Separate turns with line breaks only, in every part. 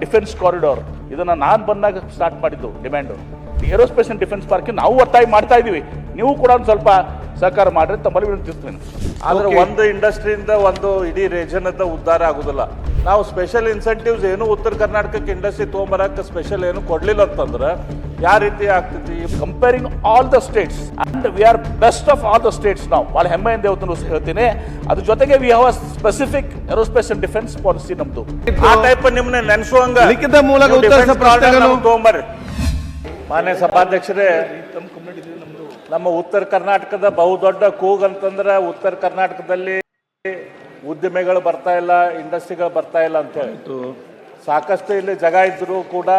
Defence corridor ಇದನ್ನು ನಾನು ಬಂದಾಗ ಸ್ಟಾರ್ಟ್ ಮಾಡಿದ್ದು demand aerospace and defence park ನಾವು ಒತ್ತಾಯ ಮಾಡ್ತಾ ಇದ್ದೀವಿ. ನೀವು ಕೂಡ ಒಂದು ಸ್ವಲ್ಪ ಸಹಕಾರ ಮಾಡಿದ್ರೆ ತಮ್ಮಲ್ಲಿ ವಿನಂತಿಸ್ತೀನಿ
ಆದರೆ ಒಂದು ಇಂಡಸ್ಟ್ರಿಯಿಂದ ಒಂದು ಇಡೀ ರೀಜನ್ ಅಂತ ಉದ್ಧಾರ ಆಗೋದಿಲ್ಲ. ನಾವು ಸ್ಪೆಷಲ್ ಇನ್ಸೆಂಟಿವ್ಸ್ ಏನು ಉತ್ತರ ಕರ್ನಾಟಕಕ್ಕೆ ಇಂಡಸ್ಟ್ರಿ ತೊಗೊಂಬರಕ್ಕೆ ಸ್ಪೆಷಲ್ ಏನು ಕೊಡಲಿಲ್ಲ ಅಂತಂದ್ರೆ ಯಾವ ರೀತಿ ಆಗ್ತೈತಿ?
Comparing all the states and we are best of all the states ನಾವು ಭಾಳ ಹೆಮ್ಮೆಯಿಂದ ಇವತ್ತು ಹೇಳ್ತೀನಿ. ಅದ್ರ ಜೊತೆಗೆ we have a specific aerospace and defence policy ನಮ್ದು.
ಆ ಟೈಪ್ ನಿಮ್ಮನ್ನ ನೆನ್ಸುವಂಗ
ಲಿಖಿತ ಮೂಲಕ
ತೊಗೊಂಬರ್ರಿ. ಮಾನ್ಯ ಸಭಾಧ್ಯಕ್ಷರೇ ನಮ್ಮ ಉತ್ತರ ಕರ್ನಾಟಕದ ಬಹುದೊಡ್ಡ ಕೂಗ್ ಅಂತಂದ್ರೆ ಉತ್ತರ ಕರ್ನಾಟಕದಲ್ಲಿ ಉದ್ದಿಮೆಗಳು ಬರ್ತಾ ಇಲ್ಲ ಇಂಡಸ್ಟ್ರಿಗಳು ಬರ್ತಾ ಇಲ್ಲ ಅಂತ ಹೇಳಿ. ಸಾಕಷ್ಟು ಇಲ್ಲಿ ಜಗ ಇದ್ದರೂ ಕೂಡ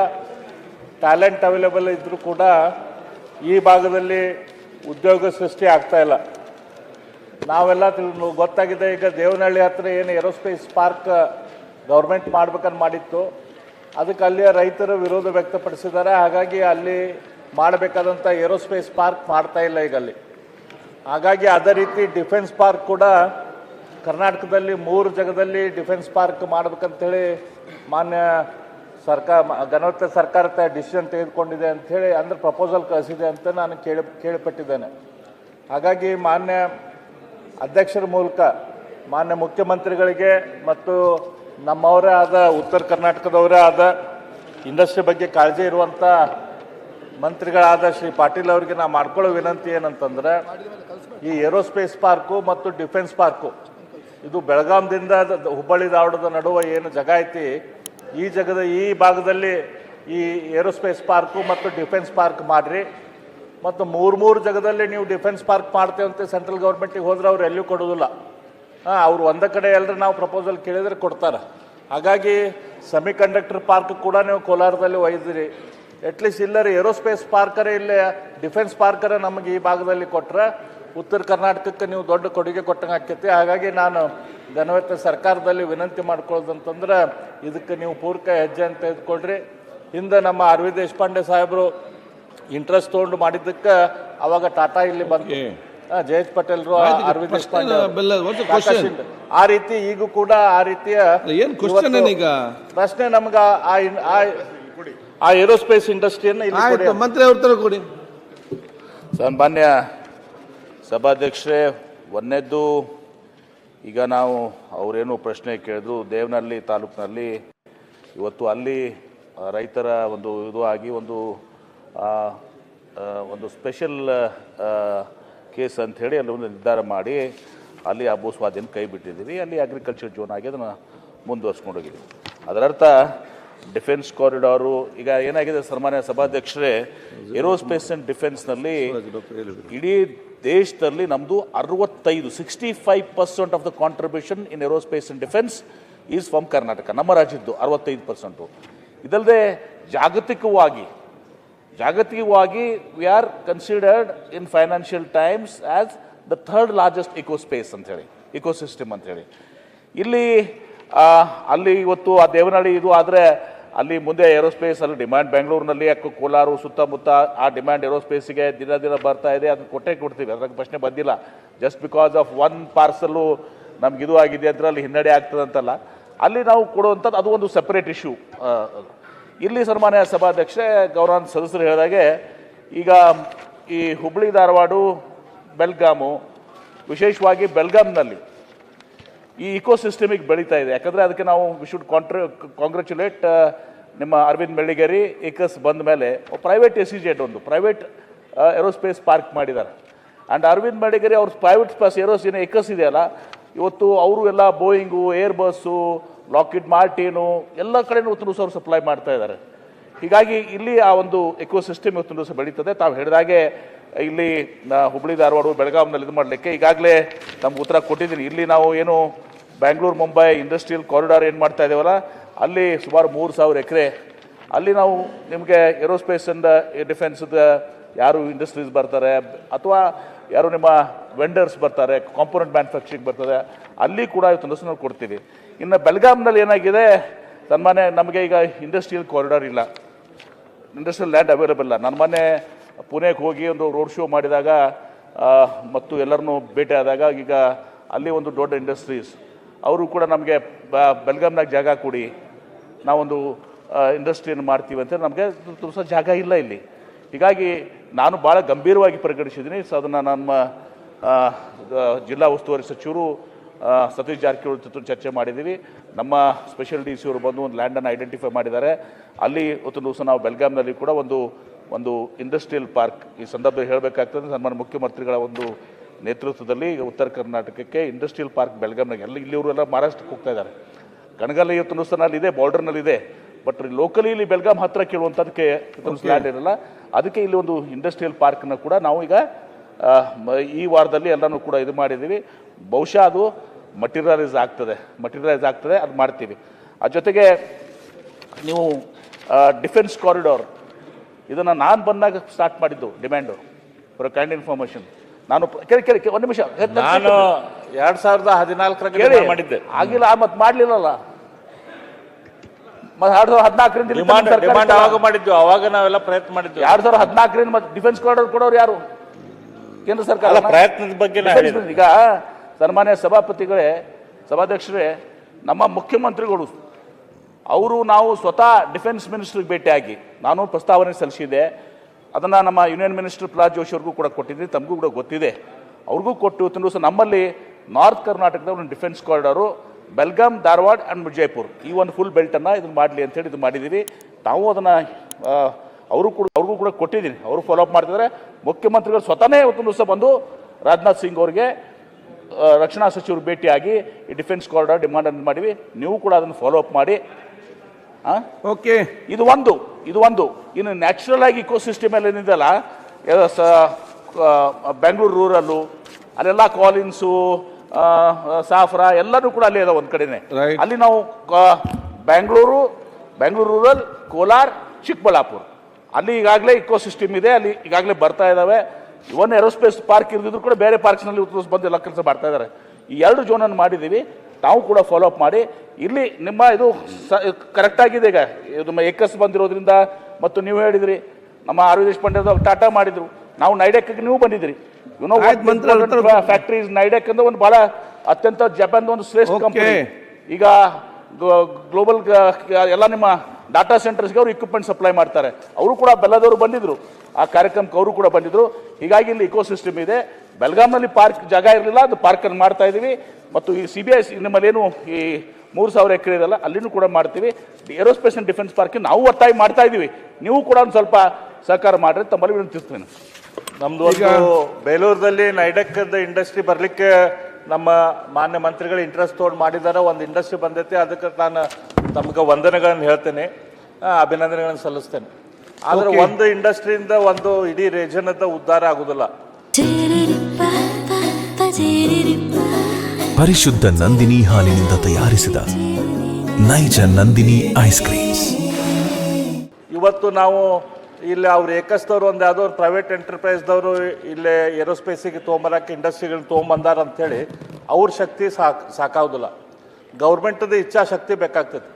ಟ್ಯಾಲೆಂಟ್ ಅವೈಲೇಬಲ್ ಇದ್ದರೂ ಕೂಡ ಈ ಭಾಗದಲ್ಲಿ ಉದ್ಯೋಗ ಸೃಷ್ಟಿ ಆಗ್ತಾ ಇಲ್ಲ. ನಾವೆಲ್ಲ ತಿಳ್- ಗೊತ್ತಾಗಿದೆ, ಈಗ ದೇವನಹಳ್ಳಿ ಹತ್ರ ಏನು ಏರೋಸ್ಪೇಸ್ ಪಾರ್ಕ್ ಗೌರ್ಮೆಂಟ್ ಮಾಡ್ಬೇಕಂತ ಮಾಡಿತ್ತು. ಅದಕ್ಕೆ ಅಲ್ಲಿಯ ರೈತರು ವಿರೋಧ ವ್ಯಕ್ತಪಡಿಸಿದ್ದಾರೆ. ಹಾಗಾಗಿ ಅಲ್ಲಿ ಮಾಡಬೇಕಾದಂಥ ಏರೋಸ್ಪೇಸ್ ಪಾರ್ಕ್ ಮಾಡ್ತಾ ಇಲ್ಲ ಈಗ ಅಲ್ಲಿ. ಹಾಗಾಗಿ ಅದೇ ರೀತಿ ಡಿಫೆನ್ಸ್ ಪಾರ್ಕ್ ಕೂಡ ಕರ್ನಾಟಕದಲ್ಲಿ ಮೂರು ಜಾಗದಲ್ಲಿ ಡಿಫೆನ್ಸ್ ಪಾರ್ಕ್ ಮಾಡಬೇಕಂತೇಳಿ ಮಾನ್ಯ ಸರ್ಕಾರ ಗಣವತ್ತ ಸರ್ಕಾರ ಡಿಸಿಷನ್ ತೆಗೆದುಕೊಂಡಿದೆ ಅಂಥೇಳಿ ಅಂದ್ರೆ ಪ್ರಪೋಸಲ್ ಕಳಿಸಿದೆ ಅಂತ ನಾನು ಕೇಳಿ ಕೇಳಿಪಟ್ಟಿದ್ದೇನೆ. ಹಾಗಾಗಿ ಮಾನ್ಯ ಅಧ್ಯಕ್ಷರ ಮೂಲಕ, ಮಾನ್ಯ ಮುಖ್ಯಮಂತ್ರಿಗಳಿಗೆ ಮತ್ತು ನಮ್ಮವರೇ ಆದ ಉತ್ತರ ಕರ್ನಾಟಕದವರೇ ಆದ ಇಂಡಸ್ಟ್ರಿ ಬಗ್ಗೆ ಕಾಳಜಿ ಇರುವಂಥ ಮಂತ್ರಿಗಳಾದ ಶ್ರೀ ಪಾಟೀಲ್ ಅವರಿಗೆ ನಾನು ಮಾಡ್ಕೊಳ್ಳೋ ವಿನಂತಿ ಏನಂತಂದ್ರೆ, ಈ ಏರೋಸ್ಪೇಸ್ ಪಾರ್ಕು ಮತ್ತು ಡಿಫೆನ್ಸ್ ಪಾರ್ಕು ಇದು ಬೆಳಗಾಂದಿಂದ ಹುಬ್ಬಳ್ಳಿ ಧಾರವಾಡದ ನಡುವೆ ಏನು ಜಾಗ ಐತಿ ಈ ಜಗದ ಈ ಭಾಗದಲ್ಲಿ ಈ ಏರೋಸ್ಪೇಸ್ ಪಾರ್ಕು ಮತ್ತು ಡಿಫೆನ್ಸ್ ಪಾರ್ಕ್ ಮಾಡಿರಿ. ಮತ್ತು ಮೂರು ಮೂರು ಜಾಗದಲ್ಲಿ ನೀವು ಡಿಫೆನ್ಸ್ ಪಾರ್ಕ್ ಮಾಡ್ತೇವೆ ಅಂತ ಸೆಂಟ್ರಲ್ ಗೌರ್ಮೆಂಟಿಗೆ ಹೋದ್ರೆ ಅವ್ರು ಎಲ್ಲೂ ಕೊಡೋದಿಲ್ಲ ಹಾಂ, ಅವ್ರು ಒಂದೇ ಕಡೆ ಎಲ್ಲರೂ ನಾವು ಪ್ರಪೋಸಲ್ ಕೇಳಿದ್ರೆ ಕೊಡ್ತಾರೆ. ಹಾಗಾಗಿ ಸೆಮಿ ಕಂಡಕ್ಟರ್ ಪಾರ್ಕ್ ಕೂಡ ನೀವು ಕೋಲಾರದಲ್ಲಿ ಒಯ್ದಿರಿ. ಅಟ್ಲೀಸ್ಟ್ ಇಲ್ಲರ, ಏರೋಸ್ಪೇಸ್ ಪಾರ್ಕರೇ ಇಲ್ಲೇ, ಡಿಫೆನ್ಸ್ ಪಾರ್ಕರೇ ನಮಗೆ ಈ ಭಾಗದಲ್ಲಿ ಕೊಟ್ಟರೆ ಉತ್ತರ ಕರ್ನಾಟಕಕ್ಕೆ ನೀವು ದೊಡ್ಡ ಕೊಡುಗೆ ಕೊಟ್ಟಂಗೆ ಆಕೈತಿ. ಹಾಗಾಗಿ ನಾನು ಘನವೆತ್ತ ಸರ್ಕಾರದಲ್ಲಿ ವಿನಂತಿ ಮಾಡ್ಕೊಳ್ಳೋದಂತಂದ್ರೆ ಇದಕ್ಕೆ ನೀವು ಪೂರಕ ಹೆಜ್ಜೆ ಅಂತ ತೆಗೆದುಕೊಳ್ರಿ ಹಿಂದೆ ನಮ್ಮ ಅರವಿಂದ್ ದೇಶಪಾಂಡೆ ಸಾಹೇಬರು ಇಂಟ್ರೆಸ್ಟ್ ತೊಗೊಂಡು ಮಾಡಿದ್ದಕ್ಕೆ ಅವಾಗ ಟಾಟಾ ಇಲ್ಲಿ ಬಂದು ಜಯೇಶ್? ಇದೆ. ಆ ರೀತಿ ಈಗ ಕೂಡ ಆ ರೀತಿಯ? ಪ್ರಶ್ನೆ ನಮ್ಗ ಆ ಆ- ಆ ಏರೋಸ್ಪೇಸ್ ಇಂಡಸ್ಟ್ರಿಯನ್ನು ಇಲ್ಲಿ ಕೊಡಿ
ಆಯ್ತು ಮಂತ್ರಿ ಅವ್ರ ತರ ಕೊಡಿ
ಸನ್ಮಾನ್ಯ ಸಭಾಧ್ಯಕ್ಷರೇ ಒಂದನೇದ್ದು ಈಗ ನಾವು ಅವರೇನು ಪ್ರಶ್ನೆ ಕೇಳಿದ್ರು ದೇವನಹಳ್ಳಿ ತಾಲೂಕಿನಲ್ಲಿ ಇವತ್ತು ಅಲ್ಲಿ ರೈತರ ಒಂದು ಇದು ಆಗಿ ಒಂದು ಒಂದು ಸ್ಪೆಷಲ್ ಕೇಸ್ ಅಂತ ಹೇಳಿ ಅಲ್ಲಿ ಒಂದು ನಿರ್ಧಾರ ಮಾಡಿ ಅಲ್ಲಿ ಆ ಭೂಸ್ವಾಧೀನ ಕೈ ಬಿಟ್ಟಿದ್ದೀವಿ. ಅಲ್ಲಿ ಅಗ್ರಿಕಲ್ಚರ್ ಜೋನ್ ಆಗಿ ಅದನ್ನು ಮುಂದುವರ್ಸ್ಕೊಂಡೋಗಿದ್ದೀವಿ ಅದರರ್ಥ ಡಿಫೆನ್ಸ್ ಕಾರಿಡಾರು ಈಗ ಏನಾಗಿದೆ ಸನ್ಮಾನ್ಯ ಸಭಾಧ್ಯಕ್ಷರೇ ಏರೋಸ್ಪೇಸ್ ಆ್ಯಂಡ್ ಡಿಫೆನ್ಸ್ನಲ್ಲಿ ಇಡೀ ದೇಶದಲ್ಲಿ ನಮ್ಮದು ಅರವತ್ತೈದು sixty five percent of the contribution in aerospace and defence is from Karnataka ನಮ್ಮ ರಾಜ್ಯದ್ದು ಅರವತ್ತೈದು ಪರ್ಸೆಂಟು ಇದಲ್ಲದೆ ಜಾಗತಿಕವಾಗಿ ಜಾಗತಿಕವಾಗಿ we are considered in Financial Times as the third largest ecospace ಅಂತೇಳಿ ಇಕೋಸಿಸ್ಟಮ್ ಅಂತೇಳಿ ಇಲ್ಲಿ ಅಲ್ಲಿ ಇವತ್ತು ಆ ದೇವನಹಳ್ಳಿ ಇದು ಆದರೆ ಅಲ್ಲಿ ಮುಂದೆ ಏರೋಸ್ಪೇಸ್ ಅಲ್ಲಿ ಡಿಮ್ಯಾಂಡ್ ಬೆಂಗಳೂರಿನಲ್ಲಿ ಯಾಕೆ ಕೋಲಾರ ಸುತ್ತಮುತ್ತ ಆ ಡಿಮ್ಯಾಂಡ್ ಏರೋಸ್ಪೇಸಿಗೆ ದಿನ ದಿನ ಬರ್ತಾ ಇದೆ, ಅದನ್ನು ಕೊಟ್ಟೇ ಕೊಡ್ತೀವಿ. ಅದ್ರಾಗ ಪ್ರಶ್ನೆ ಬಂದಿಲ್ಲ. Just because of one parcel ನಮ್ಗೆ ಇದು ಆಗಿದೆ ಅಂದ್ರೆ ಅಲ್ಲಿ ಹಿನ್ನಡೆ ಆಗ್ತದೆ ಅಂತಲ್ಲ. ಅಲ್ಲಿ ನಾವು ಕೊಡುವಂಥದ್ದು ಅದು ಒಂದು ಸೆಪರೇಟ್ ಇಶ್ಯೂ ಇಲ್ಲಿ ಸನ್ಮಾನ್ಯ ಸಭಾಧ್ಯಕ್ಷೆ ಗೌರವ ಸದಸ್ಯರು ಹೇಳಿದಾಗೆ, ಈಗ ಈ ಹುಬ್ಬಳ್ಳಿ ಧಾರವಾಡ ಬೆಲ್ಗಾಮು, ವಿಶೇಷವಾಗಿ ಬೆಲ್ಗಾಮ್ನಲ್ಲಿ ಈ ಇಕೋಸಿಸ್ಟಮಿಗೆ ಬೆಳೀತಾ ಇದೆ. ಯಾಕಂದರೆ ಅದಕ್ಕೆ ನಾವು ವಿ ಶುಡ್ ಕಾಂಟ್ರ ಕಾಂಗ್ರ್ಯಾಚುಲೇಟ್ ನಿಮ್ಮ ಅರವಿಂದ್ ಬೆಳ್ಳಿಗೇರಿ ಇಕಸ್ ಬಂದ ಮೇಲೆ ಪ್ರೈವೇಟ್ ಎಸ್ ಜೆಟ್ ಒಂದು ಪ್ರೈವೇಟ್ ಏರೋಸ್ಪೇಸ್ ಪಾರ್ಕ್ ಮಾಡಿದ್ದಾರೆ. ಆ್ಯಂಡ್ ಅರವಿಂದ್ ಬೆಳ್ಳಿಗೇರಿ ಅವ್ರ ಪ್ರೈವೇಟ್ ಸ್ಪೇಸ್ ಏರೋಸ್ ಏಕಸ್ ಇದೆಯಲ್ಲ, ಇವತ್ತು ಅವರು ಎಲ್ಲ Boeing Airbus Lockheed Martin ಎಲ್ಲ ಕಡೆನೂ ಇವತ್ತು ಸಹ ಸಪ್ಲೈ ಮಾಡ್ತಾ ಇದ್ದಾರೆ. ಹೀಗಾಗಿ ಇಲ್ಲಿ ಆ ಒಂದು ಎಕೋಸಿಸ್ಟಮ್ ಇವತ್ತು ದಿವಸ ಬೆಳೀತದೆ. ತಾವು ಹೇಳಿದಾಗೆ ಇಲ್ಲಿ ಹುಬ್ಬಳ್ಳಿ ಧಾರವಾಡ ಬೆಳಗಾವಿನಲ್ಲಿ ಇದು ಮಾಡಲಿಕ್ಕೆ ಈಗಾಗಲೇ ನಮ್ಗೆ ಉತ್ತರ ಕೊಟ್ಟಿದ್ದೀನಿ. ಇಲ್ಲಿ ನಾವು ಏನು ಬ್ಯಾಂಗ್ಳೂರು ಮುಂಬೈ ಇಂಡಸ್ಟ್ರಿಯಲ್ ಕಾರಿಡಾರ್ ಏನು ಮಾಡ್ತಾ ಇದ್ದೇವಲ್ಲ, ಅಲ್ಲಿ ಸುಮಾರು ಮೂರು ಸಾವಿರ ಎಕರೆ. ಅಲ್ಲಿ ನಾವು ನಿಮಗೆ ಏರೋಸ್ಪೇಸ್ ಡಿಫೆನ್ಸ್ ಡಿಫೆನ್ಸ್ದ ಯಾರು ಇಂಡಸ್ಟ್ರೀಸ್ ಬರ್ತಾರೆ, ಅಥವಾ ಯಾರು ನಿಮ್ಮ ವೆಂಡರ್ಸ್ ಬರ್ತಾರೆ ಕಾಂಪೋನೆಂಟ್ ಮ್ಯಾನುಫ್ಯಾಕ್ಚರಿಂಗ್ ಬರ್ತದೆ, ಅಲ್ಲಿ ಕೂಡ ಇವತ್ತು ನಾವು ಕೊಡ್ತೀವಿ. ಇನ್ನು ಬೆಳಗಾಂನಲ್ಲಿ ಏನಾಗಿದೆ, ಸನ್ಮಾನ್ಯ, ನಮಗೆ ಈಗ ಇಂಡಸ್ಟ್ರಿಯಲ್ ಕಾರಿಡಾರ್ ಇಲ್ಲ. ಇಂಡಸ್ಟ್ರಿಯಲ್ ಲ್ಯಾಂಡ್ ಅವೈಲೇಬಲ್ ಇಲ್ಲ. ನಾನು ಮನೆ ಪುಣೆಗೆ ಹೋಗಿ ಒಂದು ರೋಡ್ ಶೋ ಮಾಡಿದಾಗ ಮತ್ತು ಎಲ್ಲರನ್ನೂ ಭೇಟಿ ಆದಾಗ ಈಗ ಅಲ್ಲಿ ಒಂದು ದೊಡ್ಡ ಇಂಡಸ್ಟ್ರೀಸ್ ಅವರು ಕೂಡ ನಮಗೆ ಬೆಲ್ಗಾಮ್ನಾಗ ಜಾಗ ಕೊಡಿ, ನಾವೊಂದು ಇಂಡಸ್ಟ್ರಿಯನ್ನು ಮಾಡ್ತೀವಿ ಅಂತ ನಮಗೆ ತುಂಬ ಜಾಗ ಇಲ್ಲ ಇಲ್ಲಿ. ಹೀಗಾಗಿ ನಾನು ಭಾಳ ಗಂಭೀರವಾಗಿ ಪರಿಗಣಿಸಿದ್ದೀನಿ. ಸೊ ಅದನ್ನು ನಮ್ಮ ಜಿಲ್ಲಾ ಉಸ್ತುವಾರಿ ಸಚಿವರು ಸತೀಶ್ ಜಾರಕಿಹೊಳಿ ಜೊತೆ ಚರ್ಚೆ ಮಾಡಿದ್ದೀವಿ. ನಮ್ಮ ಸ್ಪೆಷಲ್ ಡಿ ಸಿ ಅವರು ಬಂದು ಒಂದು ಲ್ಯಾಂಡನ್ನು ಐಡೆಂಟಿಫೈ ಮಾಡಿದ್ದಾರೆ. ಅಲ್ಲಿ ಇವತ್ತು ದಿವಸ ನಾವು ಬೆಲ್ಗಾಮ್ನಲ್ಲಿ ಕೂಡ ಒಂದು ಒಂದು ಇಂಡಸ್ಟ್ರಿಯಲ್ ಪಾರ್ಕ್ ಈ ಸಂದರ್ಭದಲ್ಲಿ ಹೇಳಬೇಕಾಗ್ತದೆ. ಸನ್ಮಾನ್ಯ ಮುಖ್ಯಮಂತ್ರಿಗಳ ಒಂದು ನೇತೃತ್ವದಲ್ಲಿ ಉತ್ತರ ಕರ್ನಾಟಕಕ್ಕೆ ಇಂಡಸ್ಟ್ರಿಯಲ್ ಪಾರ್ಕ್ ಬೆಳಗಾಂನಾಗ ಎಲ್ಲ ಇಲ್ಲಿಯವರೆಲ್ಲ ಮಹಾರಾಷ್ಟ್ರಕ್ಕೆ ಹೋಗ್ತಾ ಇದ್ದಾರೆ. ಕಣಗಲ್ ಇವತ್ತು ಬಾರ್ಡರ್ನಲ್ಲಿ ಇದೆ ಬಟ್ ಲೋಕಲಿ ಇಲ್ಲಿ ಬೆಳಗಾಂ ಹತ್ರ ಕೇಳುವಂಥದ್ದಕ್ಕೆ ಲ್ಯಾಂಡ್ ಇರಲ್ಲ ಅದಕ್ಕೆ ಇಲ್ಲಿ ಒಂದು ಇಂಡಸ್ಟ್ರಿಯಲ್ ಪಾರ್ಕ್ನ ಕೂಡ ನಾವು ಈಗ ಈ ವಾರದಲ್ಲಿ ಎಲ್ಲನೂ ಕೂಡ ಇದು ಮಾಡಿದ್ದೀವಿ. ಬಹುಶಃ ಅದು ಮಟೀರಿಯಲೈಸ್ ಆಗ್ತದೆ. ಮಟೀರಿಯಲೈಸ್ ಆಗ್ತದೆ ಅದು ಮಾಡ್ತೀವಿ. ಆ ಜೊತೆಗೆ ನೀವು ಡಿಫೆನ್ಸ್ ಕಾರಿಡಾರ್ ಇದನ್ನು ನಾನು ಬಂದಾಗ ಸ್ಟಾರ್ಟ್ ಮಾಡಿದ್ದು ಡಿಮ್ಯಾಂಡು ಫಾರ್ ಕೈಂಡ್ ಇನ್ಫಾರ್ಮೇಷನ್ ನಾನು ಕೇಳಿ ಕೇಳಿ ಒಂದು ನಿಮಿಷ.
ನಾನು ಎರಡ್ ಸಾವಿರದ ಹದಿನಾಲ್ಕರ ಮಾಡಿದ್ದೆ.
ಆಗಿಲ್ಲ ಮತ್ತೆ ಮಾಡ್ಲಿಲ್ಲಲ್ಲ. ಮತ್ತೆ ಎರಡ್ ಸಾವಿರದ ಹದಿನಾಲ್ಕರಿಂದ
ಡಿಮಾಂಡ್ ಡಿಮಾಂಡ್ ಅವಾಗ ಮಾಡಿದ್ವಿ? ಅವಾಗ ನಾವೆಲ್ಲ ಪ್ರಯತ್ನ ಮಾಡಿದ್ವಿ.
ಎರಡ್ ಸಾವಿರದ ಹದಿನಾಲ್ಕರಿಂದ ಮತ್ತೆ ಡಿಫೆನ್ಸ್ ಕಾರಿಡಾರ್ ಕೊಡೋರು ಯಾರು? ಕೇಂದ್ರ ಸರ್ಕಾರ
ಪ್ರಯತ್ನದ ಬಗ್ಗೆ
ಈಗ ಸನ್ಮಾನ್ಯ ಸಭಾಪತಿಗಳೇ ಸಭಾಧ್ಯಕ್ಷರೇ ನಮ್ಮ ಮುಖ್ಯಮಂತ್ರಿಗಳು ಅವರು ನಾವು ಸ್ವತಃ ಡಿಫೆನ್ಸ್ ಮಿನಿಸ್ಟ್ರಿಗೆ ಭೇಟಿಯಾಗಿ ನಾನು ಪ್ರಸ್ತಾವನೆ ಸಲ್ಲಿಸಿದೆ ಅದನ್ನು ನಮ್ಮ ಯೂನಿಯನ್ ಮಿನಿಸ್ಟರ್ ಪ್ರಹ್ಲಾದ್ ಜೋಶಿ ಅವ್ರಿಗೂ ಕೂಡ ಕೊಟ್ಟಿದ್ದೀನಿ ತಮಗೂ ಕೂಡ ಗೊತ್ತಿದೆ. ಅವ್ರಿಗೂ ಕೊಟ್ಟು ತಿನ್ನು ಸೊ ನಮ್ಮಲ್ಲಿ ನಾರ್ತ್ ಕರ್ನಾಟಕದ ಒಂದು defence corridor Belgaum Dharwad and Vijayapur. ಈ ಒಂದು ಫುಲ್ ಬೆಲ್ಟನ್ನು ಇದನ್ನು ಮಾಡಲಿ ಅಂತೇಳಿ ಇದು ಮಾಡಿದ್ದೀವಿ ತಾವು ಅದನ್ನು ಅವರು ಕೂಡ ಅವ್ರಿಗೂ ಕೂಡ ಕೊಟ್ಟಿದ್ದೀನಿ. ಅವರು ಫಾಲೋ ಅಪ್ ಮಾಡ್ತಿದ್ದಾರೆ ಮುಖ್ಯಮಂತ್ರಿಗಳು ಸ್ವತಃನೇ ಇವತ್ತಿನ ದಿವಸ ಬಂದು ರಾಜನಾಥ್ ಸಿಂಗ್ ಅವರಿಗೆ ರಕ್ಷಣಾ ಸಚಿವರು ಭೇಟಿಯಾಗಿ ಈ ಡಿಫೆನ್ಸ್ ಕಾರಿಡಾರ್ ಡಿಮಾಂಡ್ ಅನ್ನು ಮಾಡಿವಿ. ನೀವು ಕೂಡ ಅದನ್ನು ಫಾಲೋ ಅಪ್ ಮಾಡಿ. ಆ?
ಓಕೆ
ಇದು ಒಂದು. ಇದು ಒಂದು. ಇನ್ನು ನ್ಯಾಚುರಲ್ ಆಗಿ ಇಕೋ ಸಿಸ್ಟಮ್ ಎಲ್ಲ ಏನಿದೆಯಲ್ಲ ಸ- ಬೆಂಗಳೂರು ರೂರಲ್ಲು ಅಲ್ಲೆಲ್ಲ ಕಾಲಿನ್ಸು ಸಾಫ್ರಾ ಎಲ್ಲರೂ ಕೂಡ ಅಲ್ಲಿ ಅದ ಒಂದು ಕಡೆನೇ. ಅಲ್ಲಿ ನಾವು ಬೆಂಗಳೂರು ಬೆಂಗಳೂರು ರೂರಲ್ ಕೋಲಾರ್ ಚಿಕ್ಕಬಳ್ಳಾಪುರ ಅಲ್ಲಿ ಈಗಾಗಲೇ ಇಕೋ ಸಿಸ್ಟಮ್ ಇದೆ ಅಲ್ಲಿ ಈಗಾಗಲೇ ಬರ್ತಾ ಇದ್ದಾವೆ ಒನ್ ಏರೋಸ್ಪೇಸ್ ಪಾರ್ಕ್ ಇರ್ದಿದ್ರು ಕೂಡ ಬೇರೆ ಪಾರ್ಕ್ಸ್ನಲ್ಲಿ ಉತ್ತರಿಸ್ ಬಂದು ಎಲ್ಲ ಕೆಲಸ ಮಾಡ್ತಾ ಇದ್ದಾರೆ ಈ ಎರಡು ಜೋನನ್ನು ಮಾಡಿದ್ದೀವಿ. ತಾವು ಕೂಡ ಫಾಲೋ ಅಪ್ ಮಾಡಿ ಇಲ್ಲಿ ನಿಮ್ಮ ಇದು ಕರೆಕ್ಟ್ ಆಗಿದೆ ಈಗ. ಇದು ಎಕ್ಕಸ್ ಏಕಸ್ ಬಂದಿರೋದ್ರಿಂದ ಮತ್ತು ನೀವು ಹೇಳಿದ್ರಿ ನಮ್ಮ ಆರ್ ವಿ ದೇಶಪಾಂಡೆ ಟಾಟಾ ಮಾಡಿದ್ರು. ನಾವು ನೈಡೆಕ್ಗೆ ನೀವು ಬಂದಿದ್ರಿ. ಯುನೋ ಫ್ಯಾಕ್ಟ್ರೀಸ್ ನೈಡೆಕ್ ಅಂದ್ರೆ ಒಂದು ಬಹಳ ಅತ್ಯಂತ ಜಪಾನ್ ಒಂದು ಶ್ರೇಷ್ಠ. ಕಂಪನಿ ಈಗ ಗ್ಲೋಬಲ್ ಎಲ್ಲ ನಿಮ್ಮ ಡಾಟಾ ಸೆಂಟರ್ಸ್ಗೆ ಅವರು ಇಕ್ವಿಪ್ಮೆಂಟ್ ಸಪ್ಲೈ ಮಾಡ್ತಾರೆ. ಅವರು ಕೂಡ ಬೆಲ್ಲದವರು ಬಂದಿದ್ರು. ಆ ಕಾರ್ಯಕ್ರಮಕ್ಕೆ ಅವರು ಕೂಡ ಬಂದಿದ್ರು. ಹೀಗಾಗಿ ಇಲ್ಲಿ ಇಕೋಸಿಸ್ಟಮ್ ಇದೆ. ಬೆಲ್ಗಾಂನಲ್ಲಿ ಪಾರ್ಕ್ ಜಾಗ ಇರಲಿಲ್ಲ ಅದು ಪಾರ್ಕನ್ನು ಮಾಡ್ತಾ ಇದ್ದೀವಿ. ಮತ್ತು ಈ ಸಿ ಬಿ ಐ ನಿಮ್ಮಲ್ಲೇನು ಈ ಮೂರು ಸಾವಿರ ಎಕರೆ ಇದೆಲ್ಲ ಅಲ್ಲಿನೂ ಕೂಡ ಮಾಡ್ತೀವಿ. ಏರೋಸ್ಪೇಸ್ ಅಂಡ್ ಡಿಫೆನ್ಸ್ ಪಾರ್ಕ್ ನಾವು ಒತ್ತಾಯ ಮಾಡ್ತಾ ಇದ್ದೀವಿ. ನೀವು ಕೂಡ ಒಂದು ಸ್ವಲ್ಪ ಸಹಕಾರ ಮಾಡಿರಿ ತಮ್ಮಲ್ಲಿ ವಿನಂತಿಸ್ತೇನೆ
ನಮ್ದು ಬೇಲೂರದಲ್ಲಿ ನೈಡಕ್ ಇಂಡಸ್ಟ್ರಿ ಬರಲಿಕ್ಕೆ ನಮ್ಮ ಮಾನ್ಯ ಮಂತ್ರಿಗಳು ಇಂಟ್ರೆಸ್ಟ್ ತಗೊಂಡು ಮಾಡಿದ್ದಾರೆ ಒಂದು ಇಂಡಸ್ಟ್ರಿ ಬಂದೈತೆ ಅದಕ್ಕೆ ನಾನು ತಮ್ಗೆ ವಂದನೆಗಳನ್ನು ಹೇಳ್ತೇನೆ ಅಭಿನಂದನೆಗಳನ್ನು ಸಲ್ಲಿಸ್ತೇನೆ. ಆದರೆ ಒಂದು ಇಂಡಸ್ಟ್ರಿಯಿಂದ ಒಂದು ಇಡೀ ಅಂತ ಉದ್ಧಾರ ಆಗುದಿಲ್ಲ.
ಪರಿಶುದ್ಧ ನಂದಿನಿ ಹಾಲಿನಿಂದ ತಯಾರಿಸಿದ ನೈಜ ನಂದಿನಿ ಐಸ್ ಕ್ರೀಮ್ಸ್.
ಇವತ್ತು ನಾವು ಇಲ್ಲಿ ಅವ್ರು ಏಕಸ್ತವ್ರು ಒಂದು ಯಾವುದೋ ಒಂದು ಪ್ರೈವೇಟ್ ಎಂಟರ್ಪ್ರೈಸ್ದವರು ಇಲ್ಲೇ ಏರೋಸ್ಪೇಸಿಗೆ ತೊಗೊಂಬರಕ್ಕೆ ಇಂಡಸ್ಟ್ರಿಗಳನ್ನ ತೊಗೊಂಬಂದಾರ ಅಂಥೇಳಿ ಅವ್ರ ಶಕ್ತಿ ಸಾಕು ಸಾಕಾಗೋದಿಲ್ಲ. ಗೌರ್ಮೆಂಟದ ಇಚ್ಛಾಶಕ್ತಿ ಬೇಕಾಗ್ತದೆ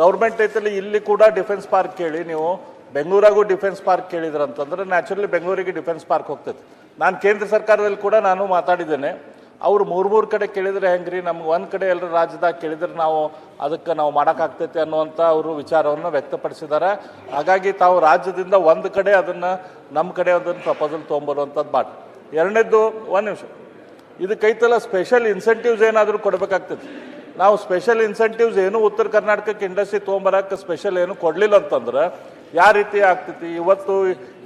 ಗೌರ್ಮೆಂಟ್ ಐತಲ್ಲಿ ಇಲ್ಲಿ ಕೂಡ ಡಿಫೆನ್ಸ್ ಪಾರ್ಕ್ ಕೇಳಿ ನೀವು ಬೆಂಗಳೂರಾಗೂ ಡಿಫೆನ್ಸ್ ಪಾರ್ಕ್ ಕೇಳಿದ್ರಂತಂದ್ರೆ ನ್ಯಾಚುರಲಿ ಬೆಂಗಳೂರಿಗೆ ಡಿಫೆನ್ಸ್ ಪಾರ್ಕ್ ಹೋಗ್ತದೆ ನಾನು ಕೇಂದ್ರ ಸರ್ಕಾರದಲ್ಲಿ ಕೂಡ ನಾನು ಮಾತಾಡಿದ್ದೇನೆ. ಅವರು ಮೂರು ಮೂರು ಕಡೆ ಕೇಳಿದ್ರೆ ಹೆಂಗ್ರಿ? ನಮ್ಗೆ ಒಂದು ಕಡೆ ಎಲ್ಲರೂ ರಾಜ್ಯದಾಗ ಕೇಳಿದ್ರೆ ನಾವು ಅದಕ್ಕೆ ನಾವು ಮಾಡೋಕ್ಕಾಗ್ತೈತೆ ಅನ್ನುವಂಥ ಅವರು ವಿಚಾರವನ್ನು ವ್ಯಕ್ತಪಡಿಸಿದ್ದಾರೆ. ಹಾಗಾಗಿ ತಾವು ರಾಜ್ಯದಿಂದ ಒಂದು ಕಡೆ ಅದನ್ನು ನಮ್ಮ ಕಡೆ ಅದನ್ನು ಪ್ರಪೋಸಲ್ ತೊಗೊಂಬರುವಂಥದ್ದು ಬಾಟ್. ಎರಡನೇದ್ದು ಒಂದು ನಿಮಿಷ. ಇದಕ್ಕೈತಲ್ಲ ಸ್ಪೆಷಲ್ ಇನ್ಸೆಂಟಿವ್ಸ್ ಏನಾದರೂ ಕೊಡಬೇಕಾಗ್ತದೆ ನಾವು ಸ್ಪೆಷಲ್ ಇನ್ಸೆಂಟಿವ್ಸ್ ಏನು ಉತ್ತರ ಕರ್ನಾಟಕಕ್ಕೆ ಇಂಡಸ್ಟ್ರಿ ತೊಗೊಂಬರಕ್ಕೆ ಸ್ಪೆಷಲ್ ಏನು ಕೊಡಲಿಲ್ಲ ಅಂತಂದ್ರೆ ಯಾವ ರೀತಿ ಆಗ್ತೈತಿ? ಇವತ್ತು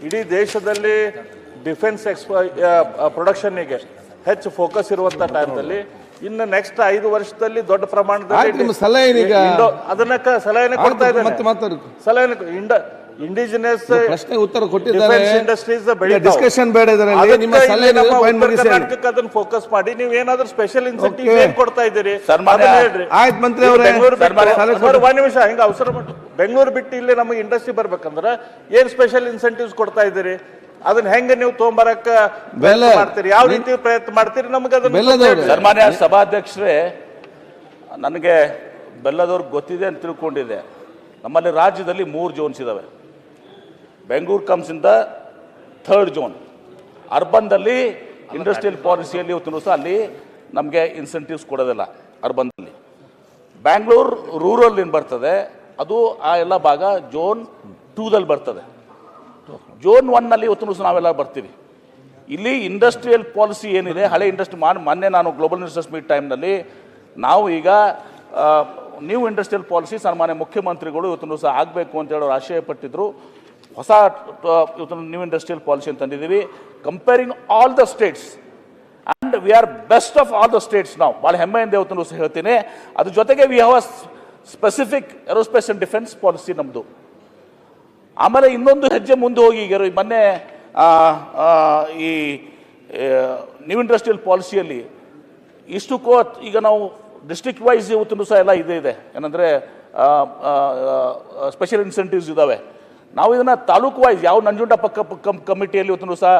ಇಡೀ ದೇಶದಲ್ಲಿ ಡಿಫೆನ್ಸ್ ಎಕ್ಸ್ಪ ಪ್ರೊಡಕ್ಷನ್ಗೆ ಹೆಚ್ಚು ಫೋಕಸ್ ಇರುವಂಥ ಟೈಮ್ದಲ್ಲಿ ಇನ್ನು ನೆಕ್ಸ್ಟ್ ಐದು ವರ್ಷದಲ್ಲಿ ದೊಡ್ಡ
ಪ್ರಮಾಣದಲ್ಲಿ ನಿಮ್ಮ ಸಲಹೆ
ಅದನ್ನ ಸಲಹೆನೇ ಕೊಡ್ತಾ
ಇದ್ದಾರೆ
ಸಲಹೆ ಇಂಡ ಇಂಡಿಜಿನಸ್
ಪ್ರಶ್ನೆ ಉತ್ತರ ಕೊಟ್ಟಿದ್ದಾರೆ.
ಇಂಡಸ್ಟ್ರೀಸ್
ಡಿಸ್ಕಷನ್ ಬೇಡ ಇದರಲ್ಲಿ. ನಿಮ್ಮ ಸಲಹೆ.
ಕರ್ನಾಟಕಕ್ಕೆ ಅದನ್ನ ಫೋಕಸ್ ಮಾಡಿ. ನೀವು ಏನಾದ್ರೂ ಸ್ಪೆಷಲ್ ಇನ್ಸೆಂಟಿವ್ ಏನ್ ಕೊಡ್ತಾ ಇದ್ದೀರಿ?
ಆಯ್ತು. ಮಂತ್ರಿ ಅವರೇ.
ಒಂದ್ ನಿಮಿಷ ಹಿಂಗ ಅವಸರ ಬಿಟ್ಟು ಬೆಂಗಳೂರು ಬಿಟ್ಟು ಇಲ್ಲಿ ನಮಗೆ ಇಂಡಸ್ಟ್ರಿ ಬರ್ಬೇಕಂದ್ರೆ ಏನ್ ಸ್ಪೆಷಲ್ ಇನ್ಸೆಂಟಿವ್ಸ್ ಕೊಡ್ತಾ ಇದ್ದೀರಿ? ಅದನ್ನ ಹೆಂಗ ನೀವು ತೊಗೊಂಬರಕ್ಕ
ಬೆಲ್ಲ.
ಪ್ರಯತ್ನ ಮಾಡ್ತೀರಿ? ಯಾವ ರೀತಿ ಪ್ರಯತ್ನ ಮಾಡ್ತೀರಿ? ನಮ್ಗೆ ಅದನ್ನ
ಸನ್ಮಾನ್ಯ ಸಭಾಧ್ಯಕ್ಷರೇ ನನಗೆ ಬೆಲ್ಲದವ್ರಿಗೆ ಗೊತ್ತಿದೆ ಅಂತ ತಿಳ್ಕೊಂಡಿದೆ ನಮ್ಮಲ್ಲಿ ರಾಜ್ಯದಲ್ಲಿ ಮೂರು ಜೋನ್ಸ್ ಇದ್ದಾವೆ ಬೆಂಗಳೂರು ಕಮ್ಸ್ ಇಂದ ಥರ್ಡ್ ಜೋನ್. ಅರ್ಬನ್ದಲ್ಲಿ ಇಂಡಸ್ಟ್ರಿಯಲ್ ಪಾಲಿಸಿಯಲ್ಲಿ ಇವತ್ತು ಸಹ ಅಲ್ಲಿ ನಮಗೆ ಇನ್ಸೆಂಟಿವ್ಸ್ ಕೊಡೋದಿಲ್ಲ ಅರ್ಬನ್ದಲ್ಲಿ. ಬ್ಯಾಂಗ್ಳೂರು ರೂರಲ್ ಏನು ಬರ್ತದೆ. ಅದು ಆ ಎಲ್ಲ ಭಾಗ ಜೋನ್ ಟೂದಲ್ಲಿ ಬರ್ತದೆ. ಜೋನ್ ಒನ್ನಲ್ಲಿ ಇವತ್ತು ನಾವೆಲ್ಲ ಬರ್ತೀವಿ. ಇಲ್ಲಿ ಇಂಡಸ್ಟ್ರಿಯಲ್ ಪಾಲಿಸಿ ಏನಿದೆ, ಹಳೆ ಇಂಡಸ್ಟ್ರಿ ಮಾನ್ ಮೊನ್ನೆ ನಾನು ಗ್ಲೋಬಲ್ ಇನ್ವೆಸ್ಟರ್ಸ್ ಮೀಟ್ ಟೈಮ್ನಲ್ಲಿ ನಾವು ಈಗ ನ್ಯೂ ಇಂಡಸ್ಟ್ರಿಯಲ್ ಪಾಲಿಸಿ ಸನ್ಮಾನ್ಯ ಮುಖ್ಯಮಂತ್ರಿಗಳು ಇವತ್ತು ಸಹ ಆಗಬೇಕು ಅಂತ ಹೇಳೋರು ಆಶಯ ಪಟ್ಟಿದ್ರು ಹೊಸ ಇವತ್ತು ನ್ಯೂ ಇಂಡಸ್ಟ್ರಿಯಲ್ ಪಾಲಿಸಿ ಅಂತ ತಂದಿದ್ದೀವಿ comparing all the states and we are best of all the states ನಾವು ಭಾಳ ಹೆಮ್ಮೆಯಿಂದ ಇವತ್ತು ಸಹ ಹೇಳ್ತೀನಿ. ಅದ್ರ ಜೊತೆಗೆ we have a specific aerospace and defence policy ನಮ್ಮದು ಆಮೇಲೆ ಇನ್ನೊಂದು ಹೆಜ್ಜೆ ಮುಂದೆ ಹೋಗಿ ಈಗ ಮೊನ್ನೆ ಈ ನ್ಯೂ ಇಂಡಸ್ಟ್ರಿಯಲ್ ಪಾಲಿಸಿಯಲ್ಲಿ ಇಷ್ಟು ಕೋತ್, ಈಗ ನಾವು ಡಿಸ್ಟ್ರಿಕ್ಟ್ ವೈಸ್ ಇವತ್ತು ಸಹ ಎಲ್ಲ ಇದೆ ಇದೆ. ಏನಂದರೆ ಸ್ಪೆಷಲ್ ಇನ್ಸೆಂಟಿವ್ಸ್ ಇದ್ದಾವೆ ನಾವು ಇದನ್ನು ತಾಲೂಕು ವೈಸ್ ಯಾವ ನಂಜುಂಡ ಪಕ್ಕ ಕಮ್, ಕಮಿಟಿಯಲ್ಲಿ ಇವತ್ತು ಸಹ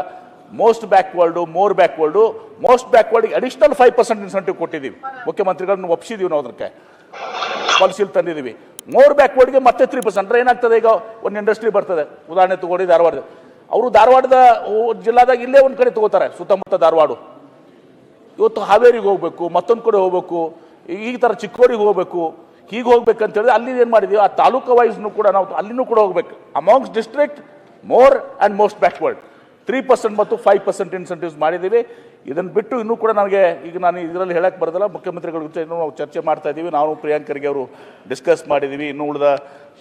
most backward more backward most ಬ್ಯಾಕ್ವರ್ಡಿಗೆ additional five percent incentive ಕೊಟ್ಟಿದ್ದೀವಿ. ಮುಖ್ಯಮಂತ್ರಿಗಳನ್ನ ಒಪ್ಪಿಸಿದ್ದೀವಿ ನಾವು ಅದಕ್ಕೆ. ಪಾಲಿಸಿಯಲ್ಲಿ ತಂದಿದ್ದೀವಿ. ಮೋರ್ ಬ್ಯಾಕ್ವರ್ಡ್ಗೆ ಮತ್ತೆ ತ್ರೀ ಪರ್ಸೆಂಟ್ ಅಂದ್ರೆ ಏನಾಗ್ತದೆ ಈಗ ಒಂದು ಇಂಡಸ್ಟ್ರಿ ಬರ್ತದೆ. ಉದಾಹರಣೆ ತಗೊಳ್ಳಿ ಧಾರವಾಡ ಅವರು ಧಾರವಾಡದ ಜಿಲ್ಲಾದಾಗ ಇಲ್ಲೇ ಒಂದು ಕಡೆ ತಗೋತಾರೆ, ಸುತ್ತಮುತ್ತ ಧಾರವಾಡ. ಇವತ್ತು ಹಾವೇರಿಗೆ ಹೋಗ್ಬೇಕು, ಮತ್ತೊಂದು ಕಡೆ ಹೋಗಬೇಕು, ಈ ಥರ ಚಿಕ್ಕೋರಿಗೆ ಹೋಗ್ಬೇಕು, ಹೀಗೆ ಹೋಗ್ಬೇಕಂತ ಹೇಳಿದ್ರೆ ಅಲ್ಲಿ ಏನು ಮಾಡಿದೀವಿ? ಆ ತಾಲೂಕು ವೈಸ್ನು ಕೂಡ ನಾವು ಅಲ್ಲಿನೂ ಕೂಡ ಹೋಗ್ಬೇಕು. Amongst district more and most backward three percent ಮತ್ತು ಫೈವ್ ಪರ್ಸೆಂಟ್ ಇನ್ಸೆಂಟಿವ್ಸ್ ಮಾಡಿದ್ದೀವಿ. ಇದನ್ನು ಬಿಟ್ಟು ಇನ್ನೂ ಕೂಡ ನನಗೆ ಈಗ ನಾನು ಇದರಲ್ಲಿ ಹೇಳಕ್ಕೆ ಬರೋದಿಲ್ಲ ಮುಖ್ಯಮಂತ್ರಿಗಳ ಜೊತೆ ಇನ್ನೂ ನಾವು ಚರ್ಚೆ ಮಾಡ್ತಾ ಇದ್ದೀವಿ ನಾವು ಪ್ರಿಯಾಂಕ್ ಖರ್ಗೆ ಅವರು ಡಿಸ್ಕಸ್ ಮಾಡಿದ್ದೀವಿ ಇನ್ನೂ ಉಳಿದ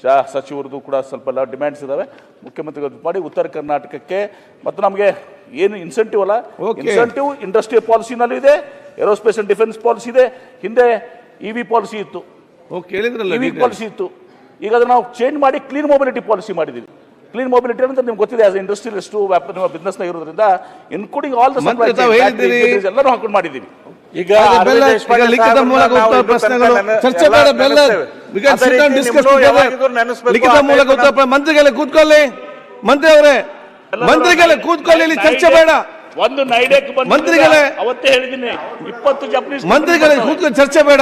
ಶಾ ಸಚಿವರದ್ದು ಕೂಡ ಸ್ವಲ್ಪ ಎಲ್ಲ ಡಿಮ್ಯಾಂಡ್ಸ್ ಇದ್ದಾವೆ ಮುಖ್ಯಮಂತ್ರಿಗಳು ಮಾಡಿ ಉತ್ತರ ಕರ್ನಾಟಕಕ್ಕೆ ಮತ್ತು ನಮಗೆ ಏನು ಇನ್ಸೆಂಟಿವ್ ಅಲ್ಲ. ಇನ್ಸೆಂಟಿವ್ ಇಂಡಸ್ಟ್ರಿ ಪಾಲಿಸಿನಲ್ಲೂ ಇದೆ ಏರೋಸ್ಪೇಸ್ ಅಂಡ್ ಡಿಫೆನ್ಸ್ ಪಾಲಿಸಿ ಇದೆ. ಹಿಂದೆ ಇ ವಿ ಪಾಲಿಸಿ ಇತ್ತು. ಇ ವಿ ಪಾಲಿಸಿ ಇತ್ತು. ಈಗ ಅದನ್ನು ನಾವು ಚೇಂಜ್ ಮಾಡಿ ಕ್ಲೀನ್ ಮೊಬಿಲಿಟಿ ಪಾಲಿಸಿ ಮಾಡಿದ್ದೀವಿ ಕ್ಲೀನ್ ಮೊಬಿಲಿಟಿ ಅಂತ ನಿಮ್ಗೆ ಗೊತ್ತಿದೆ ಆಸ್ ಇಂಡಸ್ಟ್ರಿಯಲಿಸ್ಟು ನಿಮ್ಮ ನ ಇರೋದ್ರಿಂದ ಇನ್ಕ್ಲೂಡಿಂಗ್ ಆಲ್ ದ
ಹೇಳಿದ್ದೀರಿ.
ಎಲ್ಲರೂ ಹಾಕೊಂಡು ಮಾಡಿದೀವಿ
ಈಗ
ಲಿಖಿತ ಮೂಲಕ ಉತ್ತರ ಪ್ರಶ್ನೆಗಳು ಚರ್ಚೆ ಬೇಡ ಬೆಲ್ಲ. ಲಿಖಿತ ಮೂಲಕ ಉತ್ತರ ಮಂತ್ರಿಗಳೇ ಕೂತ್ಕೊಳ್ಳಿ ಮಂತ್ರಿ ಅವರೇ ಮಂತ್ರಿಗಳೇ ಕೂತ್ಕೊಳ್ಳಿ ಇಲ್ಲಿ ಚರ್ಚೆ ಬೇಡ
ಒಂದು ನೈಡೇಕ್
ಮಂತ್ರಿಗಳೇ.
ಅವತ್ತೇ ಹೇಳಿದ್ದೀನಿ ಇಪ್ಪತ್ತು ಜಪನೀಸ್
ಮಂತ್ರಿಗಳೇ ಕೂತ್ಕೊಂಡು ಚರ್ಚೆ ಬೇಡ